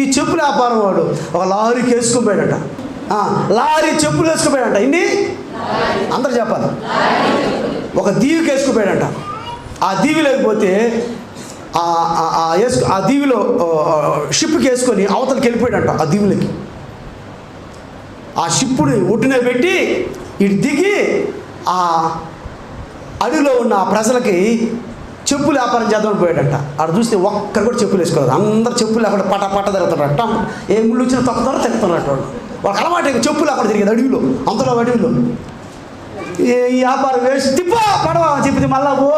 ఈ చెప్పుల వ్యాపారం వాడు. ఒక లారీకి వేసుకుపోయాడట లారీ చెప్పులు వేసుకుపోయాడట. ఇన్ని అందరు చెప్పాలి. ఒక దీవికి వేసుకుపోయాడట ఆ దీవి లేకపోతే ఆ వేసుకు ఆ దీవిలో షిప్కి వేసుకొని అవతలకి వెళ్ళిపోయాడంట ఆ దీవులకి. ఆ షిప్పుని ఒడ్డున పెట్టి ఇటు దిగి ఆ అడవిలో ఉన్న ఆ ప్రజలకి చెప్పులు వ్యాపారం చేద్దామని పోయాడంట. ఆడ చూస్తే ఒక్కరు కూడా చెప్పులు వేసుకోలేదు. అందరు చెప్పులు అక్కడ పట పట తిరుగుతారట ఏ ముళ్ళు వచ్చినా తొక్కుతారో తిరుగుతారట వాళ్ళు. వాళ్ళకి అలవాటు చెప్పులు అక్కడ తిరిగేది అడవిలో అంతలో అడవిలో. ఏ వ్యాపారం వేసి తిప్పా పడవ చెప్పింది మళ్ళా ఓ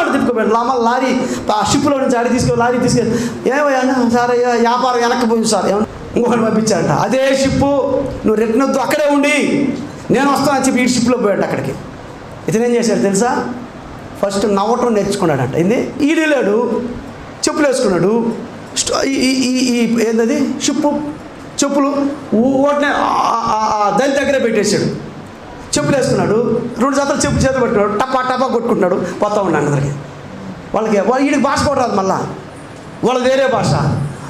అని తిప్పుకోపోయాడు మళ్ళీ లారీ ఆ షిప్లో నుంచి ఆడి తీసుకెళ్ళి లారీ తీసుకెళ్ళి ఏమయ్యా సార్ అయ్యా, వ్యాపారం వెనక్కిపోయింది సార్. ఏమన్నా ఇంకొకటి పంపించాడంట అదే షిప్పు నువ్వు రిటర్న్ వద్దు అక్కడే ఉండి నేను వస్తానని చెప్పి ఈ షిప్లో పోయాడు అక్కడికి. ఇతను ఏం చేశాడు తెలుసా? ఫస్ట్ నవ్వటం నేర్చుకున్నాడంట. ఇది ఈడేలాడు చెప్పులు వేసుకున్నాడు. ఈ ఈ- షిప్పు చెప్పులు ఓటనే దాని దగ్గరే పెట్టేశాడు. చెప్పులు వేసుకున్నాడు రెండు జాతలు చెప్పు చేతులు పెట్టుకున్నాడు టపా టపా కొట్టుకుంటున్నాడు పోతా ఉన్నాడు అందరికి. వాళ్ళకి వాళ్ళ వీడికి భాష కూడా రాదు మళ్ళా. వాళ్ళకి వేరే భాష.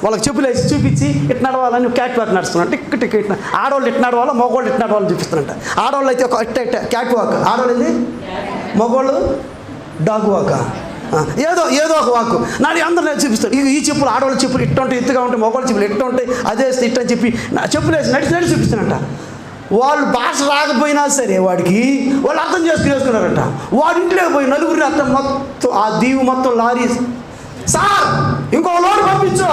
వాళ్ళకి చెప్పులు వేసి చూపించి ఇట్ నడవాలని క్యాట్ వాక్ నడుస్తున్నాడు. టిక్ టిక్ ఇట్ ఆడవాళ్ళు ఇట్ నడవాలో మగవాళ్ళు ఇట్ నడవాలని చూపిస్తున్నట్ట ఆడవాళ్ళు అయితే ఒక ఇట్ట ఇట్ట క్యాట్ వాక్ ఆడవాళ్ళు ఏంది? మగవాళ్ళు డాగ్ వాక్ ఏదో ఏదో ఒక వాక్ నాడు అందరూ నేను చూపిస్తాను. ఈ ఈ చెప్పులు ఆడవాళ్ళ చెప్పులు ఇట్ట ఉంటాయి ఎత్తుగా ఉంటాయి మొగవాళ్ళ చెప్పులు ఎట్టుంటాయి అదే వేస్తే ఇట్ట చెప్పి నా చెప్పులు వేసి నడిచి నడిచి చూపిస్తానంట. వాళ్ళు భాష రాకపోయినా సరే వాడికి వాళ్ళు అర్థం చేసుకునేసుకున్నారంట వాడి ఇంట్లోకి పోయి నలుగురిని అర్థం మొత్తం ఆ దీవు మొత్తం లారీ సార్ ఇంకో లోడ్ పంపించు.